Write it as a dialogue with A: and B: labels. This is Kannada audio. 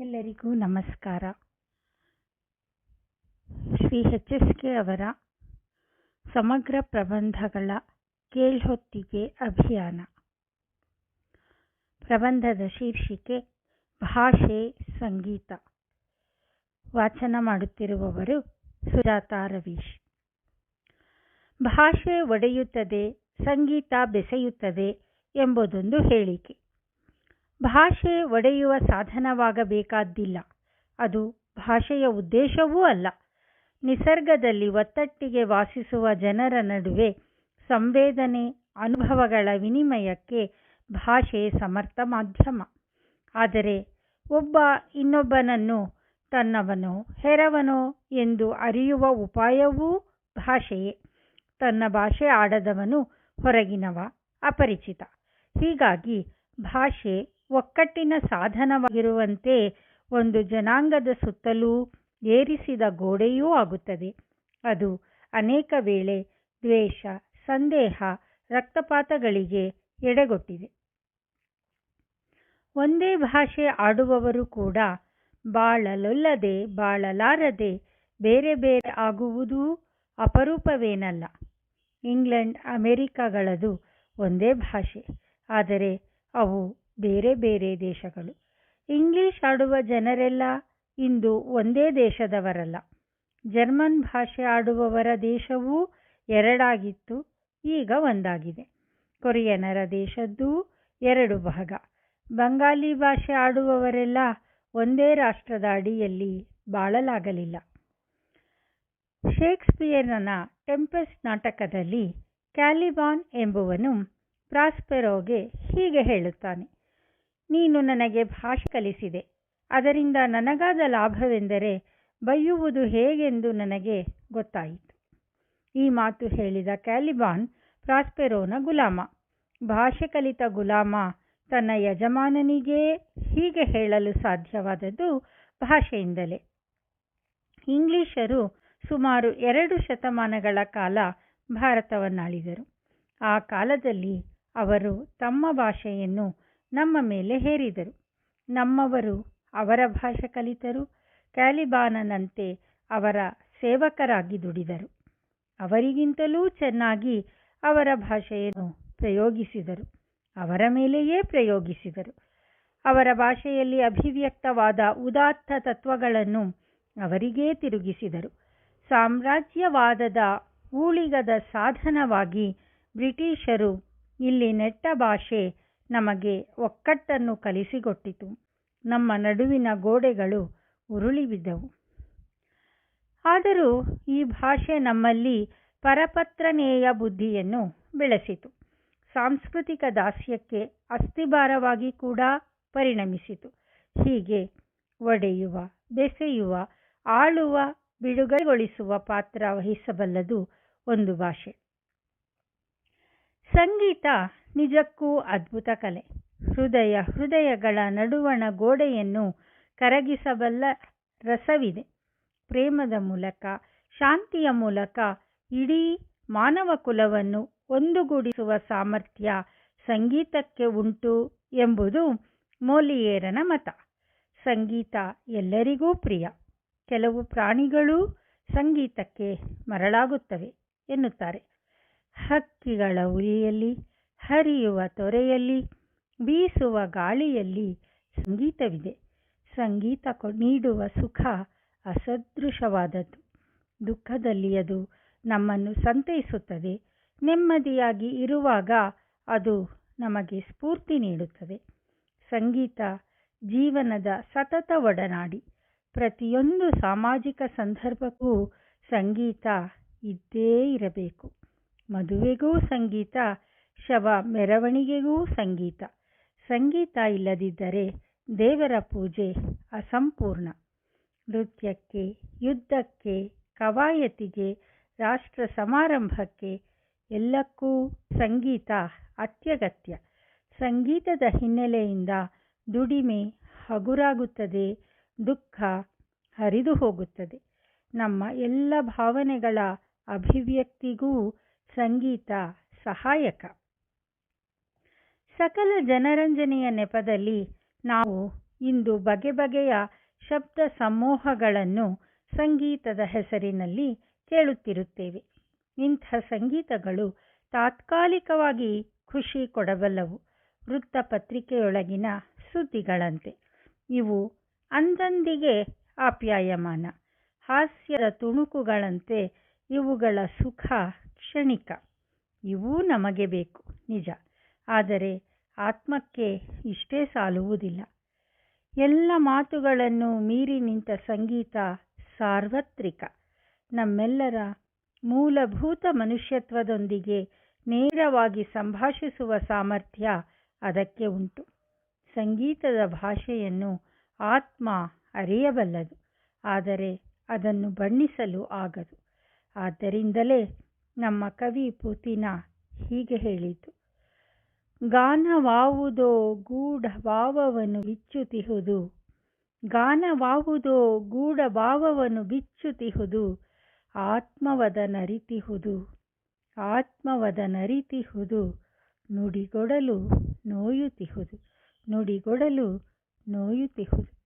A: ಎಲ್ಲರಿಗೂ ನಮಸ್ಕಾರ. ಶ್ರೀ ಎಚ್ ಎಸ್ ಕೆ ಅವರ ಸಮಗ್ರ ಪ್ರಬಂಧಗಳ ಕೇಳ್ಹೊತ್ತಿಗೆ ಅಭಿಯಾನ. ಪ್ರಬಂಧದ ಶೀರ್ಷಿಕೆ, ಭಾಷೆ, ಸಂಗೀತ. ವಾಚನ ಮಾಡುತ್ತಿರುವವರು ಸುಜಾತ ರವೀಶ್. ಭಾಷೆ ಒಡೆಯುತ್ತದೆ, ಸಂಗೀತ ಬೆಸೆಯುತ್ತದೆ ಎಂಬುದೊಂದು ಹೇಳಿಕೆ. ಭಾಷೆ ಒಡೆಯುವ ಸಾಧನವಾಗಬೇಕಾದ್ದಿಲ್ಲ. ಅದು ಭಾಷೆಯ ಉದ್ದೇಶವೂ ಅಲ್ಲ. ನಿಸರ್ಗದಲ್ಲಿ ಒತ್ತಟ್ಟಿಗೆ ವಾಸಿಸುವ ಜನರ ನಡುವೆ ಸಂವೇದನೆ, ಅನುಭವಗಳ ವಿನಿಮಯಕ್ಕೆ ಭಾಷೆ ಸಮರ್ಥ ಮಾಧ್ಯಮ. ಆದರೆ ಒಬ್ಬ ಇನ್ನೊಬ್ಬನನ್ನು ತನ್ನವನೋ ಹೆರವನೋ ಎಂದು ಅರಿಯುವ ಉಪಾಯವೂ ಭಾಷೆಯೇ. ತನ್ನ ಭಾಷೆ ಆಡದವನು ಹೊರಗಿನವ ಅಪರಿಚಿತ. ಹೀಗಾಗಿ ಭಾಷೆ ಒಕ್ಕಟ್ಟಿನ ಸಾಧನವಾಗಿರುವಂತೆ ಒಂದು ಜನಾಂಗದ ಸುತ್ತಲೂ ಏರಿಸಿದ ಗೋಡೆಯೂ ಆಗುತ್ತದೆ. ಅದು ಅನೇಕ ವೇಳೆ ದ್ವೇಷ, ಸಂದೇಹ, ರಕ್ತಪಾತಗಳಿಗೆ ಎಡೆಗೊಟ್ಟಿದೆ. ಒಂದೇ ಭಾಷೆ ಆಡುವವರು ಕೂಡ ಬಾಳಲೊಲ್ಲದೆ, ಬಾಳಲಾರದೆ, ಬೇರೆ ಬೇರೆ ಆಗುವುದೂ ಅಪರೂಪವೇನಲ್ಲ. ಇಂಗ್ಲೆಂಡ್, ಅಮೆರಿಕಗಳದು ಒಂದೇ ಭಾಷೆ, ಆದರೆ ಅವು ಬೇರೆ ಬೇರೆ ದೇಶಗಳು. ಇಂಗ್ಲಿಷ್ ಆಡುವ ಜನರೆಲ್ಲ ಇಂದು ಒಂದೇ ದೇಶದವರಲ್ಲ. ಜರ್ಮನ್ ಭಾಷೆ ಆಡುವವರ ದೇಶವೂ ಎರಡಾಗಿತ್ತು, ಈಗ ಒಂದಾಗಿದೆ. ಕೊರಿಯನರ ದೇಶದ್ದೂ ಎರಡು ಭಾಗ. ಬಂಗಾಲಿ ಭಾಷೆ ಆಡುವವರೆಲ್ಲ ಒಂದೇ ರಾಷ್ಟ್ರದ ಅಡಿಯಲ್ಲಿ ಬಾಳಲಾಗಲಿಲ್ಲ. ಶೇಕ್ಸ್ಪಿಯರ್ನ ಟೆಂಪೆಸ್ಟ್ ನಾಟಕದಲ್ಲಿ ಕ್ಯಾಲಿಬಾನ್ ಎಂಬುವನು ಪ್ರಾಸ್ಪೆರೋಗೆ ಹೀಗೆ ಹೇಳುತ್ತಾನೆ. ನೀನು ನನಗೆ ಭಾಷೆ ಕಲಿಸಿದೆ. ಅದರಿಂದ ನನಗಾದ ಲಾಭವೆಂದರೆ ಬೈಯುವುದು ಹೇಗೆಂದು ನನಗೆ ಗೊತ್ತಾಯಿತು. ಈ ಮಾತು ಹೇಳಿದ ಕ್ಯಾಲಿಬಾನ್ ಪ್ರಾಸ್ಪೆರೋನ ಗುಲಾಮ. ಭಾಷೆ ಕಲಿತ ಗುಲಾಮ ತನ್ನ ಯಜಮಾನನಿಗೇ ಹೀಗೆ ಹೇಳಲು ಸಾಧ್ಯವಾದದ್ದು ಭಾಷೆಯಿಂದಲೇ. ಇಂಗ್ಲಿಷರು ಸುಮಾರು ಎರಡು ಶತಮಾನಗಳ ಕಾಲ ಭಾರತವನ್ನಾಳಿದರು. ಆ ಕಾಲದಲ್ಲಿ ಅವರು ತಮ್ಮ ಭಾಷೆಯನ್ನು ನಮ್ಮ ಮೇಲೆ ಹೇರಿದರು. ನಮ್ಮವರು ಅವರ ಭಾಷೆ ಕಲಿತರು. ಕ್ಯಾಲಿಬಾನನಂತೆ ಅವರ ಸೇವಕರಾಗಿ ದುಡಿದರು. ಅವರಿಗಿಂತಲೂ ಚೆನ್ನಾಗಿ ಅವರ ಭಾಷೆಯನ್ನು ಪ್ರಯೋಗಿಸಿದರು. ಅವರ ಮೇಲೆಯೇ ಪ್ರಯೋಗಿಸಿದರು. ಅವರ ಭಾಷೆಯಲ್ಲಿ ಅಭಿವ್ಯಕ್ತವಾದ ಉದಾತ್ತ ತತ್ವಗಳನ್ನು ಅವರಿಗೇ ತಿರುಗಿಸಿದರು. ಸಾಮ್ರಾಜ್ಯವಾದದ ಊಳಿಗದ ಸಾಧನವಾಗಿ ಬ್ರಿಟಿಷರು ಇಲ್ಲಿ ನೆಟ್ಟ ಭಾಷೆ ನಮಗೆ ಒಕ್ಕಟ್ಟನ್ನು ಕಲಿಸಿಕೊಟ್ಟಿತು. ನಮ್ಮ ನಡುವಿನ ಗೋಡೆಗಳು ಉರುಳಿ ಬಿದ್ದವು ಆದರೂ ಈ ಭಾಷೆ ನಮ್ಮಲ್ಲಿ ಪರಪತ್ರನೇಯ ಬುದ್ಧಿಯನ್ನು ಬೆಳೆಸಿತು. ಸಾಂಸ್ಕೃತಿಕ ದಾಸ್ಯಕ್ಕೆ ಅಸ್ಥಿಭಾರವಾಗಿ ಕೂಡ ಪರಿಣಮಿಸಿತು. ಹೀಗೆ ಒಡೆಯುವ, ಬೆಸೆಯುವ, ಆಳುವ, ಬಿಡುಗಡೆಗೊಳಿಸುವ ಪಾತ್ರ ವಹಿಸಬಲ್ಲದು ಒಂದು ಭಾಷೆ. ಸಂಗೀತ ನಿಜಕ್ಕೂ ಅದ್ಭುತ ಕಲೆ. ಹೃದಯ, ಹೃದಯಗಳ ನಡುವಣ ಗೋಡೆಯನ್ನು ಕರಗಿಸಬಲ್ಲ ರಸವಿದೆ. ಪ್ರೇಮದ ಮೂಲಕ, ಶಾಂತಿಯ ಮೂಲಕ ಇಡೀ ಮಾನವ ಕುಲವನ್ನು ಒಂದುಗೂಡಿಸುವ ಸಾಮರ್ಥ್ಯ ಸಂಗೀತಕ್ಕೆ ಉಂಟು ಎಂಬುದು ಮೋಲಿಯೇರನ ಮತ. ಸಂಗೀತ ಎಲ್ಲರಿಗೂ ಪ್ರಿಯ. ಕೆಲವು ಪ್ರಾಣಿಗಳೂ ಸಂಗೀತಕ್ಕೆ ಮರಳಾಗುತ್ತವೆ ಎನ್ನುತ್ತಾರೆ. ಹಕ್ಕಿಗಳ ಉರಿಯಲ್ಲಿ, ಹರಿಯುವ ತೊರೆಯಲ್ಲಿ, ಬೀಸುವ ಗಾಳಿಯಲ್ಲಿ ಸಂಗೀತವಿದೆ. ಸಂಗೀತ ನೀಡುವ ಸುಖ ಅಸದೃಶವಾದದ್ದು. ದುಃಖದಲ್ಲಿ ಅದು ನಮ್ಮನ್ನು ಸಂತೈಸುತ್ತದೆ. ನೆಮ್ಮದಿಯಾಗಿ ಇರುವಾಗ ಅದು ನಮಗೆ ಸ್ಫೂರ್ತಿ ನೀಡುತ್ತದೆ. ಸಂಗೀತ ಜೀವನದ ಸತತ ಒಡನಾಡಿ. ಪ್ರತಿಯೊಂದು ಸಾಮಾಜಿಕ ಸಂದರ್ಭಕ್ಕೂ ಸಂಗೀತ ಇದ್ದೇ ಇರಬೇಕು. ಮದುವೆಗೂ ಸಂಗೀತ, ಶವ ಮೆರವಣಿಗೆಗೂ ಸಂಗೀತ. ಸಂಗೀತ ಇಲ್ಲದಿದ್ದರೆ ದೇವರ ಪೂಜೆ ಅಸಂಪೂರ್ಣ. ನೃತ್ಯಕ್ಕೆ, ಯುದ್ಧಕ್ಕೆ, ಕವಾಯತಿಗೆ, ರಾಷ್ಟ್ರ ಸಮಾರಂಭಕ್ಕೆ ಎಲ್ಲಕ್ಕೂ ಸಂಗೀತ ಅತ್ಯಗತ್ಯ. ಸಂಗೀತದ ಹಿನ್ನೆಲೆಯಿಂದ ದುಡಿಮೆ ಹಗುರಾಗುತ್ತದೆ, ದುಃಖ ಹರಿದು ಹೋಗುತ್ತದೆ ನಮ್ಮ ಎಲ್ಲ ಭಾವನೆಗಳ ಅಭಿವ್ಯಕ್ತಿಗೂ ಸಂಗೀತ ಸಹಾಯಕ. ಸಕಲ ಜನರಂಜನೆಯ ನೆಪದಲ್ಲಿ ನಾವು ಇಂದು ಬಗೆ ಬಗೆಯ ಶಬ್ದ ಸಮೂಹಗಳನ್ನು ಸಂಗೀತದ ಹೆಸರಿನಲ್ಲಿ ಕೇಳುತ್ತಿರುತ್ತೇವೆ. ಇಂಥ ಸಂಗೀತಗಳು ತಾತ್ಕಾಲಿಕವಾಗಿ ಖುಷಿ ಕೊಡಬಲ್ಲವು. ವೃತ್ತಪತ್ರಿಕೆಯೊಳಗಿನ ಸುದ್ದಿಗಳಂತೆ. ಇವು ಅಂದಂದಿಗೆ ಆಪ್ಯಾಯಮಾನ. ಹಾಸ್ಯದ ತುಣುಕುಗಳಂತೆ ಇವುಗಳ ಸುಖ ಕ್ಷಣಿಕ. ಇವೂ ನಮಗೆ ಬೇಕು, ನಿಜ. ಆದರೆ ಆತ್ಮಕ್ಕೆ ಇಷ್ಟೇ ಸಾಲುವುದಿಲ್ಲ. ಎಲ್ಲ ಮಾತುಗಳನ್ನು ಮೀರಿ ನಿಂತ ಸಂಗೀತ ಸಾರ್ವತ್ರಿಕ. ನಮ್ಮೆಲ್ಲರ ಮೂಲಭೂತ ಮನುಷ್ಯತ್ವದೊಂದಿಗೆ ನೇರವಾಗಿ ಸಂಭಾಷಿಸುವ ಸಾಮರ್ಥ್ಯ ಅದಕ್ಕೆ ಉಂಟು. ಸಂಗೀತದ ಭಾಷೆಯನ್ನು ಆತ್ಮ ಅರಿಯಬಲ್ಲದು, ಆದರೆ ಅದನ್ನು ಬಣ್ಣಿಸಲು ಆಗದು. ಆದ್ದರಿಂದಲೇ ನಮ್ಮ ಕವಿ ಪುತಿನ ಹೀಗೆ ಹೇಳಿತು. ಗಾನವಾವುದೋ ಗೂಢ ಭಾವವನ್ನು ಬಿಚ್ಚುತಿಹುದು. ಗಾನವಾವುದೋ ಗೂಢ ಭಾವವನ್ನು ಬಿಚ್ಚುತಿಹುದು. ಆತ್ಮವದ ನರಿತಿಹುದು. ಆತ್ಮವದ ನರಿತಿಹುದು. ನುಡಿಗೊಡಲು ನೋಯುತಿಹುದು. ನುಡಿಗೊಡಲು ನೋಯುತಿಹುದು.